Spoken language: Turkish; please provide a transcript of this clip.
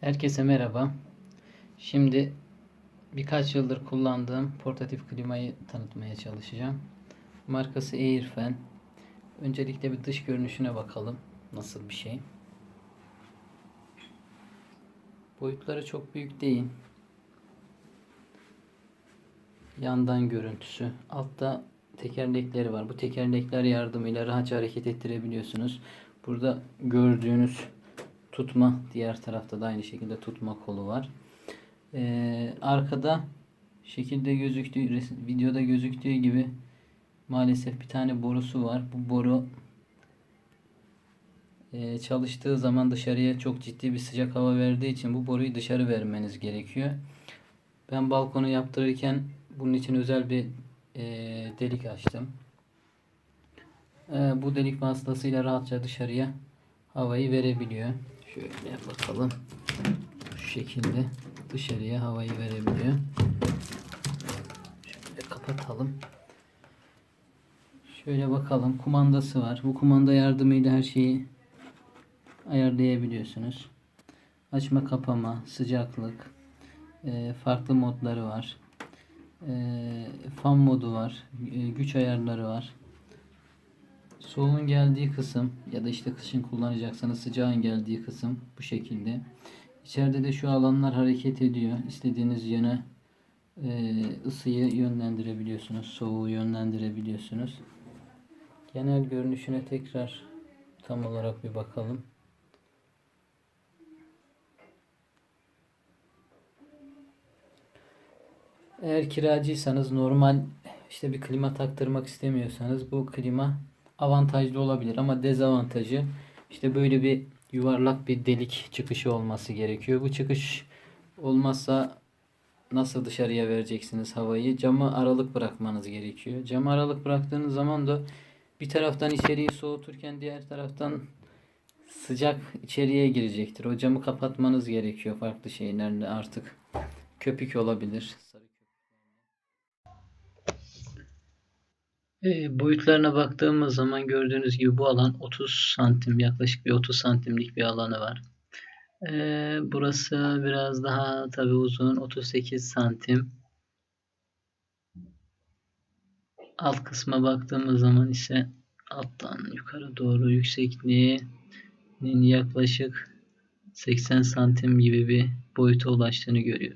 Herkese merhaba. Şimdi birkaç yıldır kullandığım portatif klimayı tanıtmaya çalışacağım. Markası Airfan. Öncelikle bir dış görünüşüne bakalım. Nasıl bir şey. Boyutları çok büyük değil. Yandan görüntüsü. Altta tekerlekleri var. Bu tekerlekler yardımıyla rahatça hareket ettirebiliyorsunuz. Burada gördüğünüz tutma diğer tarafta da aynı şekilde tutma kolu var. Ee, arkada şekilde gözüktüğü videoda gözüktüğü gibi maalesef bir tane borusu var. Bu boru e, çalıştığı zaman dışarıya çok ciddi bir sıcak hava verdiği için bu boruyu dışarı vermeniz gerekiyor. Ben balkonu yaptırırken bunun için özel bir e, delik açtım. E, bu delik vasıtasıyla rahatça dışarıya havayı verebiliyor. Şöyle bakalım. Şu şekilde dışarıya havayı verebiliyor. Şöyle kapatalım. Şöyle bakalım. Kumandası var. Bu kumanda yardımıyla her şeyi ayarlayabiliyorsunuz. Açma kapama, sıcaklık, e, farklı modları var. E, fan modu var. e, güç ayarları var. Soğuğun geldiği kısım ya da işte kışın kullanacaksanız sıcağın geldiği kısım bu şekilde. İçeride de şu alanlar hareket ediyor. İstediğiniz yöne e, ısıyı yönlendirebiliyorsunuz. Soğuğu yönlendirebiliyorsunuz. Genel görünüşüne tekrar tam olarak bir bakalım. Eğer kiracıysanız normal işte bir klima taktırmak istemiyorsanız bu klima avantajlı olabilir ama dezavantajı işte böyle bir yuvarlak bir delik çıkışı olması gerekiyor. Bu çıkış olmazsa nasıl dışarıya vereceksiniz havayı? Camı aralık bırakmanız gerekiyor. Camı aralık bıraktığınız zaman da bir taraftan içeriği soğuturken diğer taraftan sıcak içeriye girecektir. O camı kapatmanız gerekiyor farklı şeylerle artık. Köpük olabilir. E, boyutlarına baktığımız zaman gördüğünüz gibi bu alan 30 santim yaklaşık bir 30 santimlik bir alanı var. E, burası biraz daha tabi uzun 38 santim. Alt kısma baktığımız zaman ise alttan yukarı doğru yüksekliğinin yaklaşık 80 santim gibi bir boyuta ulaştığını görüyoruz.